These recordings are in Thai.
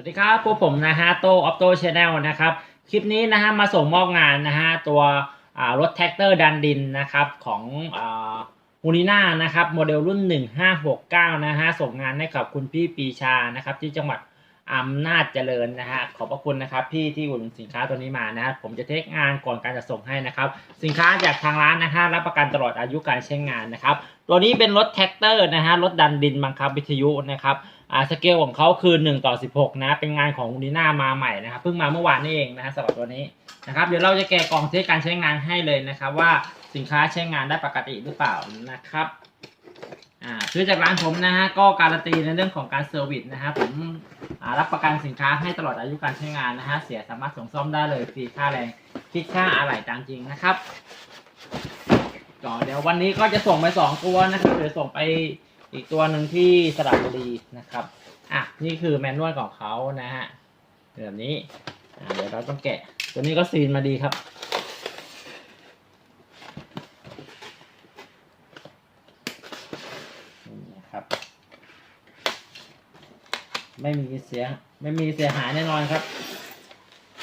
สวัสดีครับพวกผมนะฮะโตออฟโตชาแนลนะครับ คลิปนี้นะฮะมาส่งมอบงานนะฮะตัวรถแท็กเตอร์ดันดินนะครับของมูนิน่านะครับโมเดลรุ่น 1569 นะฮะส่งงานให้กับคุณพี่ปีชานะครับที่จังหวัดอำนาจเจริญนะฮะขอบพระคุณนะครับพี่ที่อุดหนุนสินค้าตัวนี้มานะฮะผมจะเทคงานก่อนการจะส่งให้นะครับสินค้าจากทางร้านนะฮะรับประกันตลอดอายุการใช้งานนะครับตัวนี้เป็นรถแท็กเตอร์นะฮะรถดันดินบังคับวิทยุนะครับ อ่าสเกลของเขาคือ1ต่อ16 นะ เป็นงานของลีน่ามาใหม่นะครับเพิ่งมาเมื่อวานนี่เองนะฮะสำหรับตัวนี้นะครับเดี๋ยวเราจะแกะกล่องเทสการใช้งานให้เลยนะครับ ว่าสินค้าใช้งานได้ปกติหรือเปล่านะครับอ่าซื้อจากร้านผมนะฮะก็การันตีในเรื่องของการเซอร์วิสนะฮะผมอ่ารับประกันสินค้าให้ตลอดอายุการใช้งานนะฮะเสียสามารถส่งซ่อมได้เลยฟรีค่าแรงคิดค่าอะไหล่ตามจริงนะครับก็เดี๋ยววันนี้ก็จะส่งไปสองตัวนะครับเดี๋ยวส่งไป อีกตัวหนึ่งที่สระบุรีนะครับ อะ นี่คือแมนนวลของเขานะฮะแบบนี้ อ่าเดี๋ยวเราต้องแกะ ตัวนี้ก็ซีนมาดีครับ นี่นะครับ ไม่มีเสีย ไม่มีเสียหายแน่นอนครับ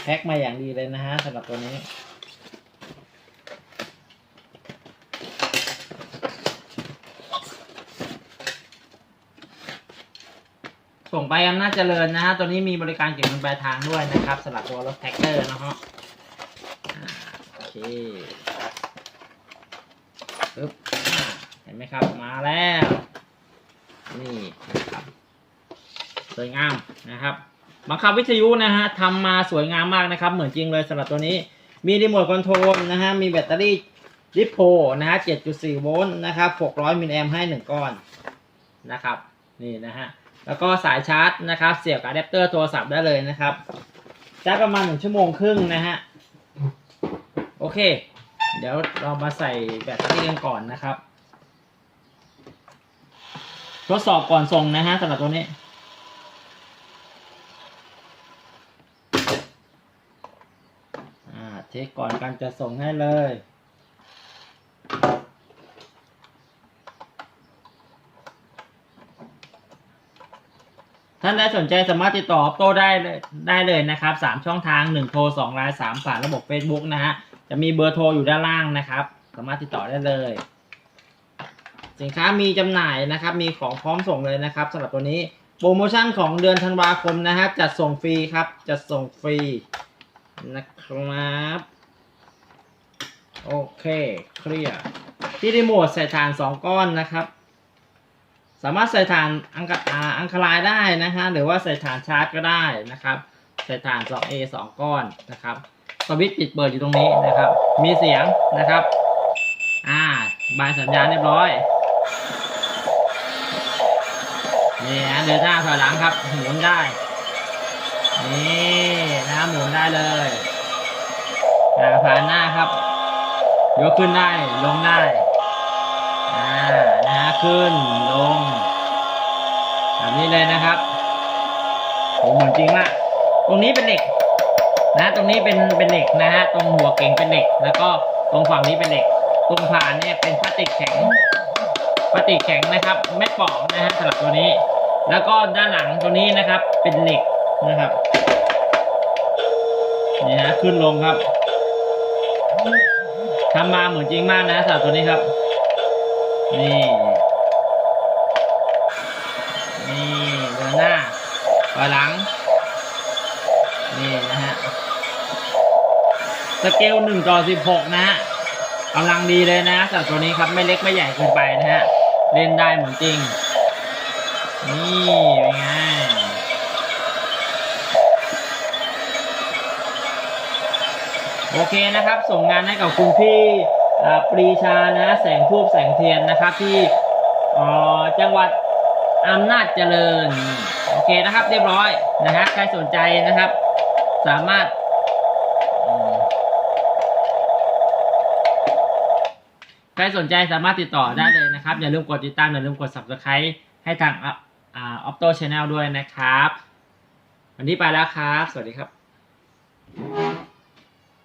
แพ็คมาอย่างดีเลยนะฮะสำหรับตัวนี้ ส่งไปอำนาจเจริญนะฮะตัวนี้มีบริการเก็บเงินปลายทางด้วยนะครับสำหรับตัวรถแท็กเตอร์นะฮะโอเคปึ๊บเห็นไหมครับมาแล้ว นี่นะครับสวยงามนะครับบังคับวิทยุนะฮะทำมาสวยงามมากนะครับ เหมือนจริงเลยสำหรับตัวนี้ มีรีโมทคอนโทรลนะฮะมีแบตเตอรี่ลิโพนะฮะ 7.4 โวลต์นะครับ 600 มิลลิแอมให้ 1 ก้อนนะครับ นี่นะฮะ แล้วก็สายชาร์จนะครับ เสียบกับอะแดปเตอร์โทรศัพท์ได้เลยนะครับชาร์จประมาณหนึ่งชั่วโมงครึ่งนะฮะ โอเค เดี๋ยวเรามาใส่แบตเตอรี่กันก่อนนะครับ ทดสอบก่อนส่งนะฮะสำหรับตัวนี้อ่าเทคก่อนการจะส่งให้เลย ท่านใดสนใจสามารถติดต่อโต้ได้ได้เลยนะครับสามช่องทางหนึ่งโทรสองไลน์สามผ่านระบบ Facebook นะฮะจะมีเบอร์โทรอยู่ด้านล่างนะครับ สามารถติดต่อได้เลย สินค้ามีจำหน่ายนะครับ มีของพร้อมส่งเลยนะครับสำหรับตัวนี้โปรโมชั่นของเดือนธันวาคมนะครับจัดส่งฟรีครับจัดส่งฟรีนะครับโอเคเคลียร์ที่รีโมทใส่ฐานสองก้อนนะครับ สามารถใส่ฐานอังกอังคลายได้นะฮะหรือว่าใส่ฐานชาร์จก็ได้นะครับใส่ฐาน 2A 2 ก้อนนะครับสวิตช์ปิดเปิดอยู่ตรงนี้นะครับ มีเสียงนะครับ อ่าบายสัญญาณเรียบร้อยนี่ฮะเดินหน้าถอยหลังครับหมุนได้ นี่นะหมุนได้เลยอ่าผ่านหน้าครับ ยกขึ้นได้ลงได้ นะฮะขึ้นลงแบบนี้เลยนะครับโหเหมือนจริงมากตรงนี้เป็นเหล็กนะตรงนี้เป็นเป็นเหล็กนะฮะตรงหัวเก่งเป็นเหล็ก แล้วก็ตรงฝั่งนี้เป็นเหล็ก ตรงผ่านเนี่ยเป็นพลาสติกแข็งพลาสติกแข็งนะครับไม่ปอกนะฮะสำหรับตัวนี้ แล้วก็ด้านหลังตัวนี้นะครับ เป็นเหล็กนะครับนี่ฮะขึ้นลงครับทำมาเหมือนจริงมากนะสำหรับตัวนี้ครับ นี่นี่เดินหน้าถอยหลัง นี่นะฮะ สเกลหนึ่งต่อสิบหกนะฮะกำลังดีเลยนะสำหรับตัวนี้ครับไม่เล็กไม่ใหญ่เกินไปนะฮะ เล่นได้เหมือนจริง นี่เป็นไงโอเคนะครับ ส่งงานให้กับคุณพี่ ปรีชานะแสงทูบแสงเทียนนะครับที่อ่อจังหวัดอำนาจเจริญโอเคนะครับ เรียบร้อยนะฮะใครสนใจนะครับ สามารถใครสนใจสามารถติดต่อได้เลยนะครับ อย่าลืมกดติดตามอย่าลืมกด subscribe ให้ทางออ่า Opto Channel ด้วยนะครับ วันนี้ไปแล้วครับ สวัสดีครับ